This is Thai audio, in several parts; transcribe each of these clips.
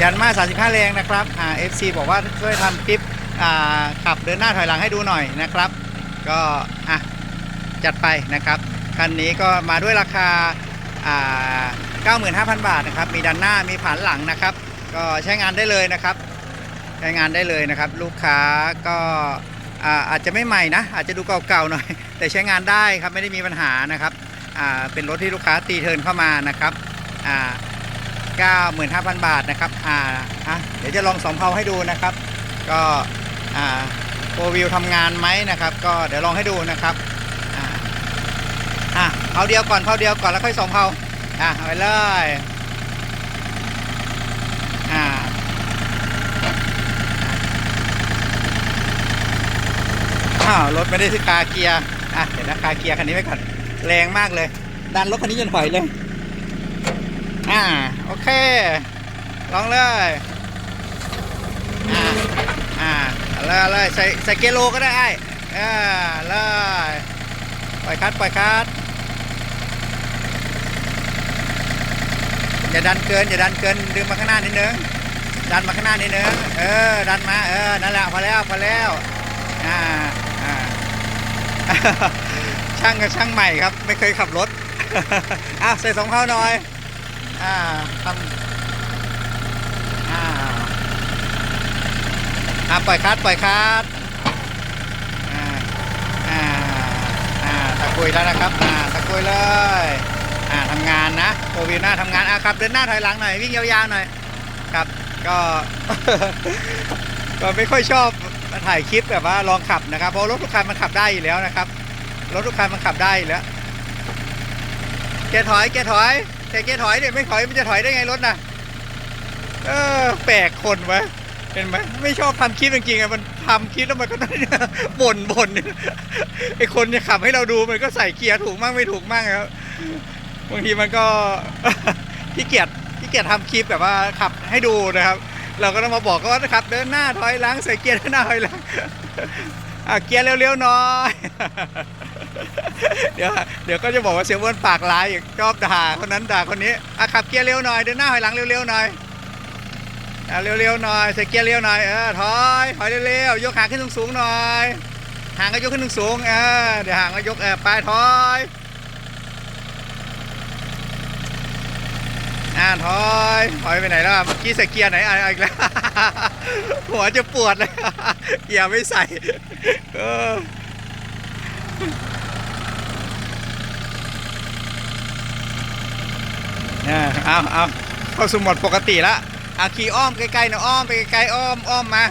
ยันมา 35 แรงนะครับอ่า FC บอกว่าช่วยทำคลิปอ่าขับเดินหน้าถอยหลังให้ดูหน่อยนะครับ ก็อะจัดไปนะครับคันนี้ก็มาด้วยราคาอ่า95,000 บาทนะครับ มีดันหน้ามีผานหลังนะครับ ก็ใช้งานได้เลยนะครับ ใช้งานได้เลยนะครับ ลูกค้าก็อ่าอาจจะไม่ใหม่นะ อาจจะดูเก่าๆหน่อย แต่ใช้งานได้ครับไม่ได้มีปัญหานะครับอ่าเป็นรถที่ลูกค้าตีเทินเข้ามานะครับอ่า 95,000 บาทนะครับอ่าอะเดี๋ยวจะลองสองเพาให้ดูนะครับ ก็อ่าโฟวิวทำงานไหมนะครับ ก็เดี๋ยวลองให้ดูนะครับอ่าอะเพาเดียวก่อนเพาเดียวก่อนแล้วค่อยสองเพาอะเอาไปเลยอ่าอ้าวรถไม่ได้ที่คาเกียร์อะเดี๋ยวนะคาเกียร์คันนี้ไว้ก่อนแรงมากเลย ดันรถคันนี้จนถอยเลย อ่า โอเค ลองเลย อ่า อ่าเลยเอาเลยใส่ใส่เกโลก็ได้ไอ้อ่าเลยปล่อยคัดปล่อยคัดอย่าดันเกินอย่าดันเกินดึงมาข้างหน้านิดนึงดันมาข้างหน้านิดนึงเออ ดันมาเออนั่นแหละพอแล้วพอแล้วอ่าอ่าช่างกับช่างใหม่ครับ ไม่เคยขับรถอะใส่สองเข้าหน่อย อ่าทำอ่าอ่าปล่อยคัดปล่อยคัดอ่าอ่าอ่าตะกุยแล้วนะครับอ่าตะกุยเลยอ่าทำงานนะโควิดหน้าทำงานอะครับเดินหน้าถอยหลังหน่อยวิ่งยาวๆหน่อยครับก็ก็ไม่ค่อยชอบมาถ่ายคลิปแบบว่าลองขับนะครับเพราะรถทุกคันมันขับได้อยู่แล้วนะครับรถทุกคันมันขับได้อยู่แล้วเกียร์ถอยเกียร์ถอย แต่เกียร์ถอยเนี่ยไม่ถอยมันจะถอยได้ไงรถน่ะ เออแปลกคนวะเห็นไหมไม่ชอบทำคลิปจริงๆอะมันทำคลิปแล้วมันก็บ่นบ่นไอคนจะขับให้เราดูมันก็ใส่เกียร์ถูกมั่งไม่ถูกมั่งครับบางทีมันก็ขี้เกียจขี้เกียจทำคลิปแบบว่าขับให้ดูนะครับ เราก็ต้องมาบอกเขาว่าขับเดินหน้าถอยหลังใส่เกียร์หน้าถอยหลังอะเกียร์เร็วๆหน่อย เดี๋ยวเดี๋ยวก็จะบอกว่าเสียงอ้วนปากร้ายอีกชอบด่าคนนั้นด่าคนนี้อะขับเกียร์เร็วหน่อยเดินหน้าถอยหลังเร็วๆหน่อยอะเร็วๆหน่อยใส่เกียร์เร็วหน่อยเออถอยถอยเร็วๆยกหางขึ้นสูงๆหน่อยหางก็ยกขึ้นสูงๆเออเดี๋ยวหางก็ยกเออไปถอยอ่าถอยถอยไปไหนแล้วเมื่อกี้ใส่เกียร์ไหนอะอาอีกแล้วหัวจะปวดเลยเกียร์ไม่ใส่เออ เนี่ยเอาเอาเข้าสู่โหมดปกติแล้วเอาขี่อ้อมไกลๆหนะอ้อมไปไกลๆอ้อมอ้อมมา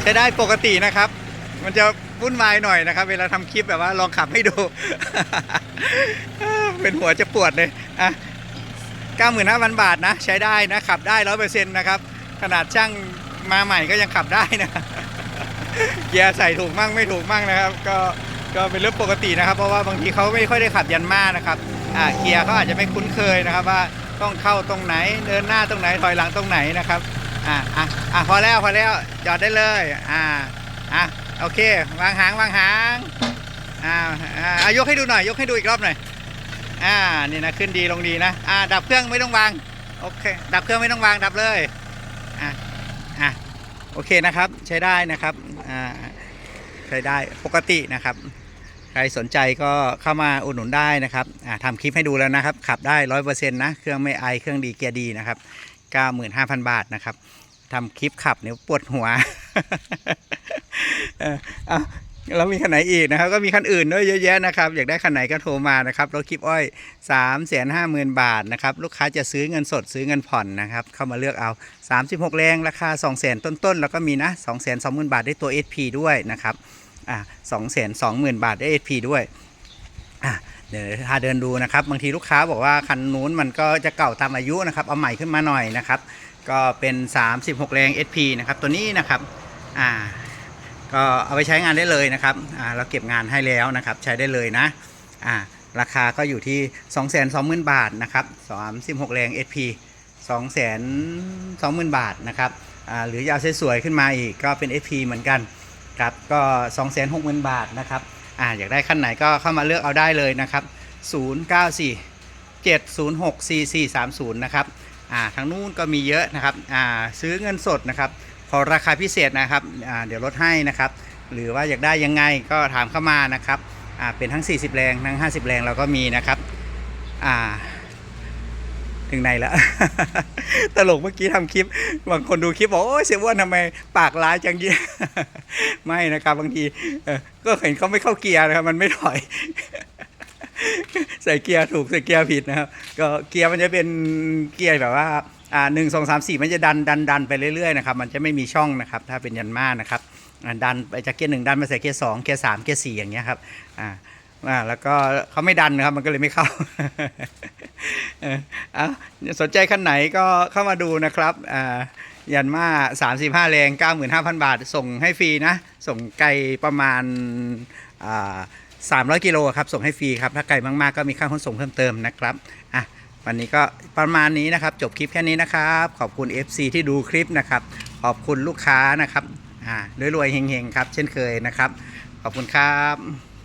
ใช้ได้ปกตินะครับ มันจะวุ่นวายหน่อยนะครับ เวลาทำคลิปแบบว่าลองขับให้ดู เป็นหัวจะปวดเลยอะ95,000บาทนะ ใช้ได้นะขับได้ร้อยเปอร์เซ็นต์นะครับ ขนาดช่างมาใหม่ก็ยังขับได้นะเกียร์ใส่ถูกมั่งไม่ถูกมั่งนะครับ ก็ ก็เป็นเรื่องปกตินะครับ เพราะว่าบางทีเขาไม่ค่อยได้ขับยันมานะครับอ่าเกียร์เขาอาจจะไม่คุ้นเคยนะครับ ว่าต้องเข้าตรงไหนเดินหน้าตรงไหนถอยหลังตรงไหนนะครับอ่าอะอะพอแล้วพอแล้วจอดได้เลยอ่าอะโอเควางหางวางหางอ่าอ่ายกให้ดูหน่อย ยกให้ดูอีกรอบหน่อยอ่านี่นะขึ้นดีลงดีนะอ่าดับเครื่องไม่ต้องวางโอเคดับเครื่องไม่ต้องวางดับเลยอะอะโอเคนะครับใช้ได้นะครับอ่าใช้ได้ปกตินะครับ รสนใจก็เข้ามาอุดหนุนได้นะครับอ่าทำคลิปให้ดูแล้วนะครับ ขับได้ร้อยเปอร์เซ็นต์นะ เครื่องไม่ไอ เครื่องดีเกียร์ดีนะครับเก้าหมื่นห้าพันบาทนะครับทำคลิปขับเนี่ยปวดหัวเออเอาแล้วมีคันไหนอีกนะครับ ก็มีคันอื่นด้วยเยอะแยะนะครับ อยากได้คันไหนก็โทรมานะครับรถคลิปอ้อย3ามแสนห้าหมื่นบาทนะครับ ลูกค้าจะซื้อเงินสดซื้อเงินผ่อนนะครับ เข้ามาเลือกเอา 36 แรงราคา 2 0 0 0 0 0ต้นๆ แล้วก็มีนะ 2 2 0 0 0 0บาทได้ตัว SP ด้วยนะครับ อ่า2 2 0 0 0 0บาทได้ SP ด้วยอะเดี๋ยวถ้าเดินดูนะครับ บางทีลูกค้าบอกว่าคันนู้นมันก็จะเก่าตามอายุนะครับ เอาใหม่ขึ้นมาหน่อยนะครับ ก็เป็น 36 แรง SP นะครับ ตัวนี้นะครับอ่าก็เอาไปใช้งานได้เลยนะครับอ่าเราเก็บงานให้แล้วนะครับ ใช้ได้เลยนะอ่าราคาก็อยู่ที่ 2 2 0 0 0 0 บาทนะครับ36 แรง SP 2 2 0 0 0 0 บาทนะครับอ่าหรืออยากสวยๆขึ้นมาอีกก็เป็น SP เหมือนกัน ครับก็2 6 0 0 0 0 บาทนะครับอ่าอยากได้ขั้นไหนก็เข้ามาเลือกเอาได้เลยนะครับ 094 7064430 นะครับอ่าทางนู้นก็มีเยอะนะครับอ่าซื้อเงินสดนะครับพอราคาพิเศษนะครับอ่าเดี๋ยวลดให้นะครับหรือว่าอยากได้ยังไงก็ถามเข้ามานะครับอ่าเป็นทั้ง 40 แรงทั้ง 50 แรงเราก็มีนะครับอ่า ถึงไหนแล้ว ตลกเมื่อกี้ทำคลิป บางคนดูคลิปบอกโอ้ยเสียอ้วนทำไมปากร้ายจังเยี่ยไม่นะครับ บางทีก็เห็นเขาไม่เข้าเกียร์นะครับ มันไม่ถอย ใส่เกียร์ถูกใส่เกียร์ผิดนะครับ ก็เกียร์มันจะเป็นเกียร์แบบว่าอ่าหนึ่งสองสามสี่มันจะดันดันดันไปเรื่อยๆนะครับ มันจะไม่มีช่องนะครับ ถ้าเป็นยันมานะครับดันไปจากเกียร์หนึ่งดันมาใส่เกียร์สองเกียร์สามเกียร์สี่อย่างเงี้ยครับอ่า อ่าแล้วก็เขาไม่ดันนะครับมันก็เลยไม่เข้าเอาสนใจคันไหนก็เข้ามาดูนะครับอ่ายันมา 35 แรง 95,000 บาท ส่งให้ฟรีนะ ส่งไกลประมาณอ่า300 กิโลครับ ส่งให้ฟรีครับ ถ้าไกลมาก ๆ ก็มีค่าขนส่งเพิ่มเติมนะครับอะวันนี้ก็ประมาณนี้นะครับ จบคลิปแค่นี้นะครับ ขอบคุณ FC ที่ดูคลิปนะครับ ขอบคุณลูกค้านะครับอ่ารวยๆเฮงๆ ครับ เช่นเคยนะครับ ขอบคุณครับ